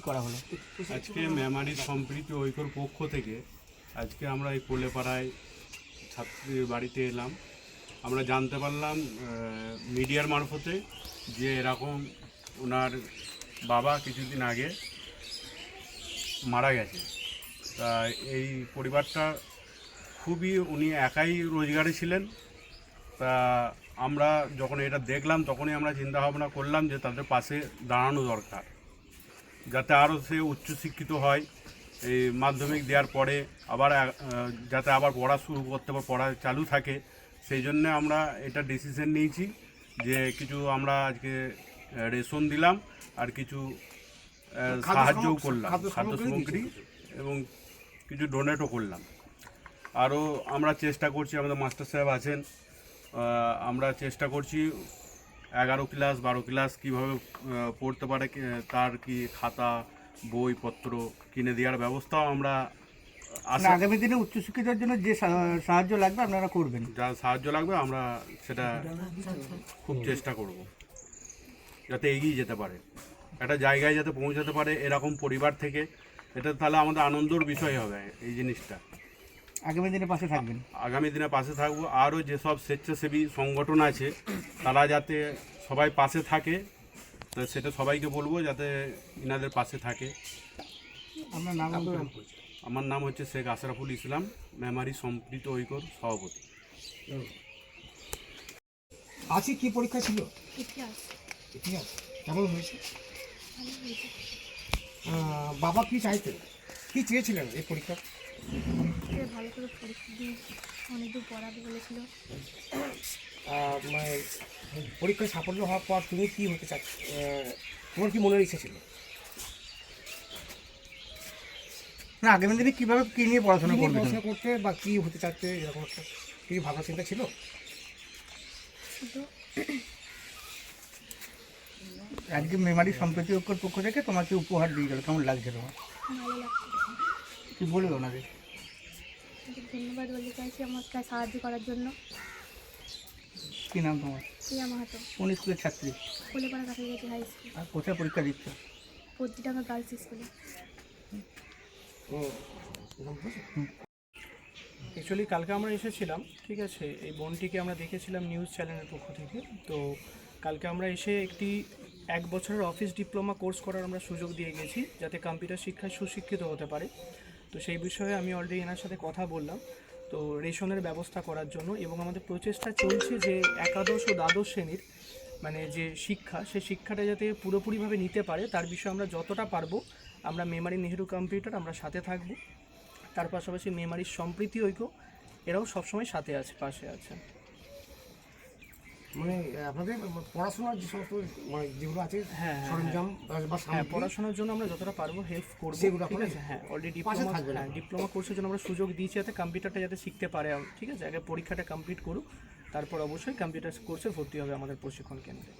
করা হলো আজকে মেমারি সম্প্রীতি ঐক্যর পক্ষ থেকে আজকে আমরা এই কোলেপাড়ায় ছাত্রীর বাড়িতে এলাম। আমরা জানতে পারলাম মিডিয়ার মারফতে যে এরকম ওনার বাবা কিছুদিন আগে মারা গেছে। তা এই পরিবারটা খুবই উনি একাই রোজগারে ছিলেন। তা আমরা যখন এটা দেখলাম, তখনই আমরা চিন্তা ভাবনা করলাম যে তাদের পাশে দাঁড়ানো দরকার, যাতে আরও সে উচ্চশিক্ষিত হয়। এই মাধ্যমিক দেওয়ার পরে আবার যাতে আবার পড়া শুরু করতে পারে পড়া চালু থাকে, সেই জন্য আমরা এটা ডিসিশন নিয়েছি যে কিছু আমরা আজকে রেশন দিলাম আর কিছু সাহায্যও করলাম খাদ্য সামগ্রী এবং কিছু ডোনেটও করলাম। আরও আমরা চেষ্টা করছি আমাদের মাস্টার সাহেব আছেন আমরা চেষ্টা করছি এগারো ক্লাস বারো ক্লাস কীভাবে পড়তে পারে তার কি খাতা বইপত্র কিনে দেওয়ার ব্যবস্থাও আমরা আগামী দিনে উচ্চশিক্ষিতার জন্য যে সাহায্য লাগবে আপনারা করবেন। যা সাহায্য লাগবে আমরা সেটা খুব চেষ্টা করব। যাতে এগিয়ে যেতে পারে। একটা জায়গায় যাতে পৌঁছাতে পারে এরকম পরিবার থেকে এটা তাহলে আমাদের আনন্দর বিষয় হবে এই জিনিসটা। আগামী দিনে পাশে থাকবেন? আগামী দিনে পাশে থাকব। আরও যেসব স্বেচ্ছাসেবী সংগঠন আছে তারা যাতে সবাই পাশে থাকে তো সেটা সবাইকে বলব যাতে ইনাদের পাশে থাকে। আপনার নাম। আমার নাম হচ্ছে শেখ আশরাফুল ইসলাম মেমারি সম্প্রীত ঐক্যর সভাপতি। আজকে কি পরীক্ষা ছিল? ইতিহাস। ইতিহাস কেমন হয়েছে? ভালো হয়েছে বাবা কি চাইতেন? কি চেয়েছিলেন এই পরীক্ষা? ভালো করে পরীক্ষা দিয়ে অনেক দূর পড়াবে বলেছিল মানে পরীক্ষায় সাফল্য হওয়ার পর তুমি কি হতে চাচ্ছ? তোমার কি মনের ইচ্ছে ছিল? না আগামী দিনে কীভাবে কী নিয়ে পড়াশোনা কি নিয়ে করবেন পড়াশোনা করতে বা কী হতে চাচ্ছে এরকম একটা কি ভাবনা চিন্তা ছিল? আজকে মেমারি সম্প্রতি ঐক্যর পক্ষ থেকে তোমাকে উপহার দিয়ে গেল। কেমন লাগছে তোমার? কি বলবে ওনাদের ধন্যবাদ বলতে চাইছি আমাকে সাহায্য করার জন্য। কী নাম তোমার? প্রিয়া মাহাতো। কোন স্কুলের ছাত্রী? কোলেপাড়া কাছে গেছে হাই স্কুল আর কোথায় পরীক্ষা দিচ্ছ? পত্রিটাঙ্গা গার্লস স্কুলে। অ্যাকচুয়ালি কালকে আমরা এসেছিলাম ঠিক আছে? এই বোনটিকে আমরা দেখেছিলাম নিউজ চ্যানেলের পক্ষ থেকে। তো কালকে আমরা এসে একটি এক বছরের অফিস ডিপ্লোমা কোর্স করার আমরা সুযোগ দিয়ে গেছি, যাতে কম্পিউটার শিক্ষায় সুশিক্ষিত হতে পারে। তো সেই বিষয়ে আমি অলরেডি এনার সাথে কথা বললাম। তো রেশনের ব্যবস্থা করার জন্য এবং আমাদের প্রচেষ্টা চলছে যে একাদশ ও দ্বাদশ শ্রেণির মানে যে শিক্ষা, সেই শিক্ষাটা যাতে পুরোপুরিভাবে নিতে পারে, তার বিষয়ে আমরা যতটা পারব, আমরা মেমারি নেহেরু কম্পিউটার আমরা সাথে থাকব। তার পাশাপাশি মেমারির সম্প্রীতি ঐক্য, এরাও সবসময় সাথে আছে, পাশে আছে মানে আপনাদের পড়াশোনার যে সমস্ত মানে যেগুলো আছে হ্যাঁ, হ্যাঁ, সরঞ্জাম বা- হ্যাঁ সামগ্রী, পড়াশোনার জন্য আমরা যতটা পারব হেল্প করব সেগুলো ঠিক আছে? হ্যাঁ অলরেডি পাশে ডিপ্লোমা থাকবেন হ্যাঁ ডিপ্লোমা কোর্সের জন্য আমরা সুযোগ দিয়েছি যাতে কম্পিউটারটা যাতে শিখতে পারে ঠিক আছে? আগে পরীক্ষাটা কমপ্লিট করুক তারপর অবশ্যই কম্পিউটার কোর্সে ভর্তি হবে আমাদের প্রশিক্ষণ কেন্দ্রে।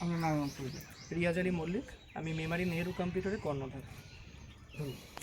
আপনার নাম রিয়াজ আলী মল্লিক আমি মেমারি নেহেরু কম্পিউটারে কর্ণধার। ধন্যবাদ।